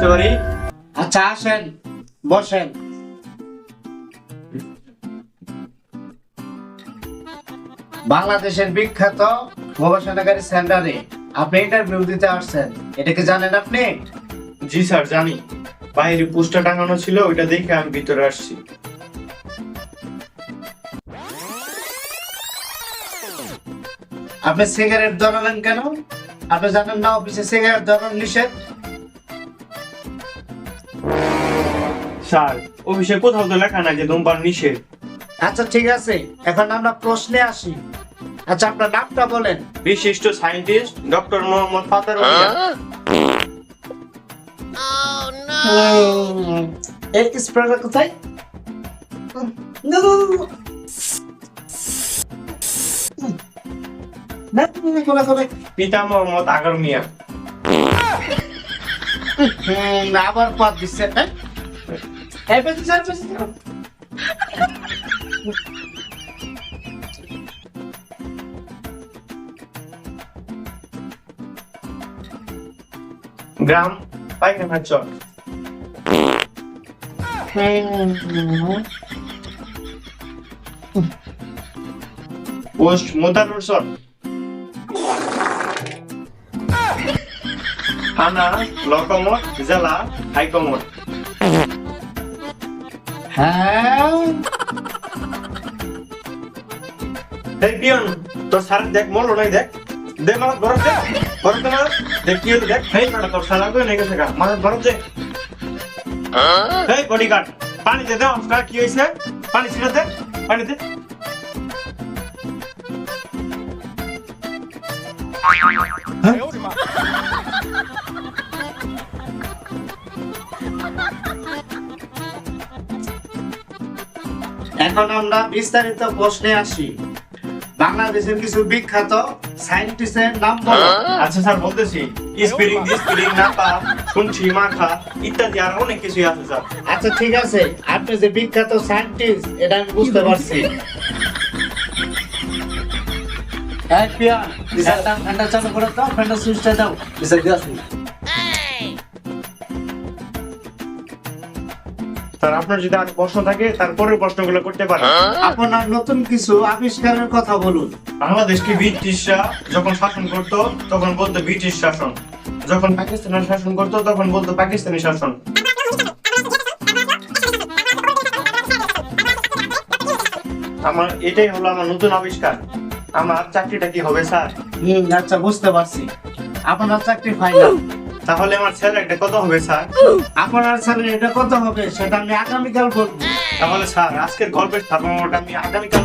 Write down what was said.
আসতে পারি? আচ্ছা আসেন বসেন। বাংলাদেশের বিখ্যাত গবেষণাকারী সেন্টারে আপনি ইন্টারভিউ দিতে আসছেন। এটা কি জানেন আপনি? জি স্যার জানি। বাইরে পোস্টার টাঙানো ছিল ওইটা দেখে আমি ভিতরে আসছি। আপনি সিগারেট ধরালেন কেন? আপনি জানেন না অফিসে সিগারেট ধরানো নিষেধ? স্যার অফিসে কোথাও তো লেখা নাই যে ধূমপান নিষেধ। আচ্ছা ঠিক আছে। এখন আমরা প্রশ্নে আসি। আচ্ছা আপনার নামটা বলেন। বিশিষ্ট সায়েন্টিস্ট ডক্টর মোহাম্মদ ফাতার এই স্প্রেটা কোথায়। পিতা মোহাম্মদ আগর মিয়া। আবার পথ দিচ্ছে হ্যাঁ? এই পেছনে যাও, গ্রাম পাইখানা চক পোস্ট মোতারুর সর থানা লকমট জেলা হাইকমট হ্যাঁ? এই পিয়ন, তোর স্যার দেখ, মরলো নাই দেখ। দে মারাত ভরত দে ভরত দে মারাত দেখ কি হলো, দেখ। হেই মারা তোর স্যার আগে নেই গেছে গা মারাত দে। হেই বডিগার্ড পানি দে দাও স্যার কি হইছে? পানি ছিড়ে দে, পানি দে। এখন আমরা বিস্তারিত প্রশ্নে আসি। বাংলাদেশের কিছু বিখ্যাত সায়েন্টিস্টের নাম বলো। আচ্ছা স্যার বলতেছি। স্পিরিং স্পিরিং নাপা শুনছি মাখা ইত্যাদি আর অনেক কিছুই আছে স্যার। আচ্ছা ঠিক আছে। আপনি যে বিখ্যাত সায়েন্টিস্ট এটা আমি বুঝতে পারছি। এই পিয়া ঠান্ডা চালু করে দাও ঠান্ডা সুইচটা দাও। দিশা স্যার আপনার যদি আর প্রশ্ন থাকে তারপরের প্রশ্নগুলো করতে পারেন। আপনার নতুন কিছু আবিষ্কারের কথা বলুন। বাংলাদেশকে ব্রিটিশরা যখন শাসন করত তখন বলতো ব্রিটিশ শাসন। যখন পাকিস্তানের শাসন করত তখন বলতো পাকিস্তানি শাসন। আমার এটাই হলো আমার নতুন আবিষ্কার। আমার চাকরিটা কি হবে স্যার? হুম আচ্ছা বুঝতে পারছি। আপনার চাকরি ফাইনাল তাহলে আমার স্যালারিটা কত হবে স্যার। আপনার স্যালারিটা কত হবে সেটা আমি আগামীকাল বলব তাহলে স্যার আজকের গল্পের স্থাপনাটা আমি আগামীকাল